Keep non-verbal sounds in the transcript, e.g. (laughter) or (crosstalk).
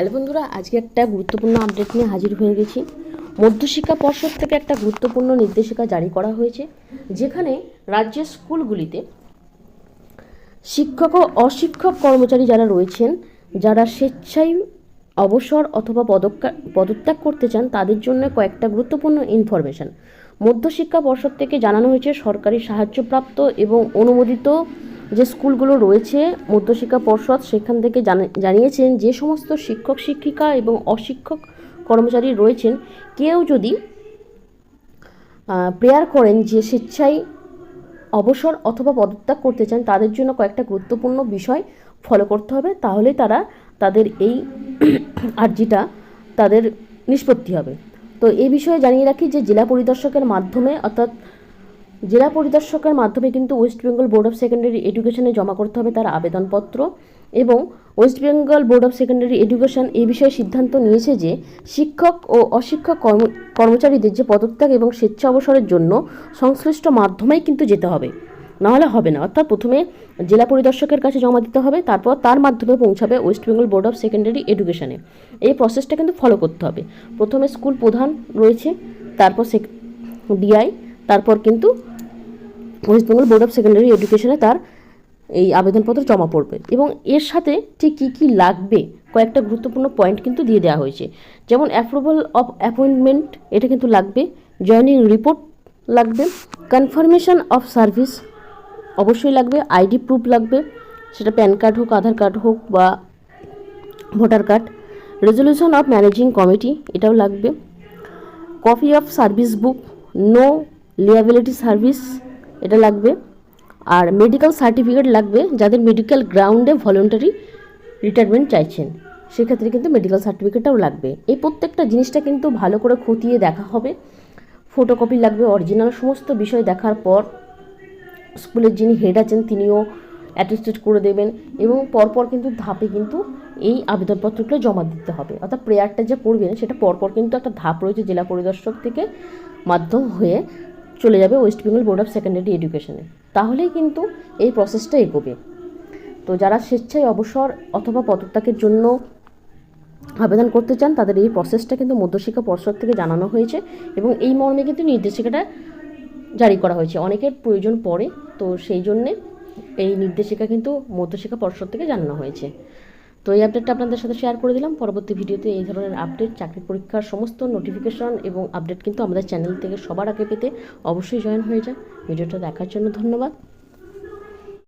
Hello বন্ধুরা, আজকে একটা গুরুত্বপূর্ণ আপডেট নিয়ে হাজির হয়ে গেছি। মধ্যশিক্ষা পর্ষদ থেকে একটা গুরুত্বপূর্ণ নির্দেশিকা জারি করা হয়েছে, যেখানে রাজ্যের স্কুলগুলিতে শিক্ষক ও অশিক্ষক কর্মচারী যারা রয়েছেন, যারা স্বেচ্ছায় অবসর অথবা পদত্যাগ করতে চান, তাদের জন্য কয়েকটা গুরুত্বপূর্ণ ইনফরমেশন মধ্যশিক্ষা পর্ষদ থেকে জানানো হয়েছে, সরকারি সাহায্যপ্রাপ্ত এবং অনুমোদিত যে স্কুলগুলো রয়েছে, মধ্যশিক্ষা পর্ষদ সেখান থেকে জানিয়েছেন যে সমস্ত শিক্ষক, শিক্ষিকা এবং অশিক্ষক কর্মচারী রয়েছেন, কেউ যদি প্রেয়ার করেন যে স্বেচ্ছায় অবসর অথবা পদত্যাগ করতে চান, তাদের জন্য কয়েকটা গুরুত্বপূর্ণ বিষয় ফলো করতে হবে তাহলেই তারা তাদের এই (clears throat) আর্জিটা তাদের নিষ্পত্তি হবে। তো এই বিষয়ে জানিয়ে রাখি যে, জেলা পরিদর্শকের মাধ্যমে অর্থাৎ জেলা পরিদর্শকের মাধ্যমে কিন্তু West Bengal Board of Secondary এডুকেশনে জমা করতে হবে তার আবেদনপত্র এবং West Bengal Board of Secondary Education এই বিষয়ে সিদ্ধান্ত নিয়েছে যে শিক্ষক ও অশিক্ষক কর্ম, কর্মচারীদের যে পদত্যাগ এবং স্বেচ্ছা অবসরের জন্য সংশ্লিষ্ট মাধ্যমেই কিন্তু যেতে হবে। নাহলে হবে না। অর্থাৎ প্রথমে জেলা পরিদর্শকের কাছে জমা দিতে হবে, তারপর তার মাধ্যমে পৌঁছাবে West Bengal Board of Secondary এডুকেশনে এই প্রসেসটা কিন্তু ফলো করতে হবে। প্রথমে স্কুল প্রধান রয়েছে, তারপর সেক ডিআই তারপর কিন্তু West Bengal Board of Secondary এডুকেশনে তার এই আবেদনপত্র জমা পড়বে এবং এর সাথে ঠিক কী কী লাগবে কয়েকটা গুরুত্বপূর্ণ পয়েন্ট কিন্তু দিয়ে দেওয়া হয়েছে। যেমন অ্যাপ্রুভাল অফ অ্যাপয়েন্টমেন্ট এটা কিন্তু লাগবে। জয়নিং রিপোর্ট লাগবে। কনফার্মেশন অফ সার্ভিস অবশ্যই লাগবে। আইডি প্রুফ লাগবে। সেটা প্যান কার্ড হোক আধার কার্ড হোক বা voter card resolution of managing committee এটাও লাগবে। Copy of service book no liability service এটা লাগবে। আর মেডিকেল সার্টিফিকেট লাগবে, যাদের মেডিকেল গ্রাউন্ডে ভলেন্টারি রিটায়ারমেন্ট চাইছেন। সেক্ষেত্রে কিন্তু মেডিকেল সার্টিফিকেটটাও লাগবে। এই প্রত্যেকটা জিনিসটা কিন্তু ভালো করে খতিয়ে দেখা হবে। ফটোকপি লাগবে অরিজিনাল সমস্ত বিষয় দেখার পর স্কুলের যিনি হেড আছেন, তিনিও অ্যাটেস্টেড করে দেবেন এবং পরপর কিন্তু ধাপে কিন্তু এই আবেদনপত্রগুলো জমা দিতে হবে। অর্থাৎ প্রেয়ারটা যে করবেন সেটা পরপর কিন্তু একটা ধাপ রয়েছে জেলা পরিদর্শক থেকে মাধ্যম হয়ে চলে যাবে West Bengal Board of Secondary এডুকেশনে তাহলেই কিন্তু এই প্রসেসটা এগোবে। তো যারা স্বেচ্ছায় অবসর অথবা পদত্যাগের জন্য আবেদন করতে চান, তাদের এই প্রসেসটা কিন্তু মধ্যশিক্ষা পর্ষদ থেকে জানানো হয়েছে এবং এই মর্মে কিন্তু নির্দেশিকাটা জারি করা হয়েছে। অনেকের প্রয়োজন পড়ে, তো সেই জন্যে এই নির্দেশিকা কিন্তু মধ্যশিক্ষা পর্ষদ থেকে জানানো হয়েছে। তো এই আপডেটটা আপনাদের সাথে শেয়ার করে দিলাম। পরবর্তী ভিডিওতে এই ধরনের আপডেট চাকরি পরীক্ষার সমস্ত নোটিফিকেশন এবং আপডেট কিন্তু আমাদের চ্যানেল থেকে সবার আগে পেতে অবশ্যই জয়েন হয়ে যান। ভিডিওটা দেখার জন্য ধন্যবাদ।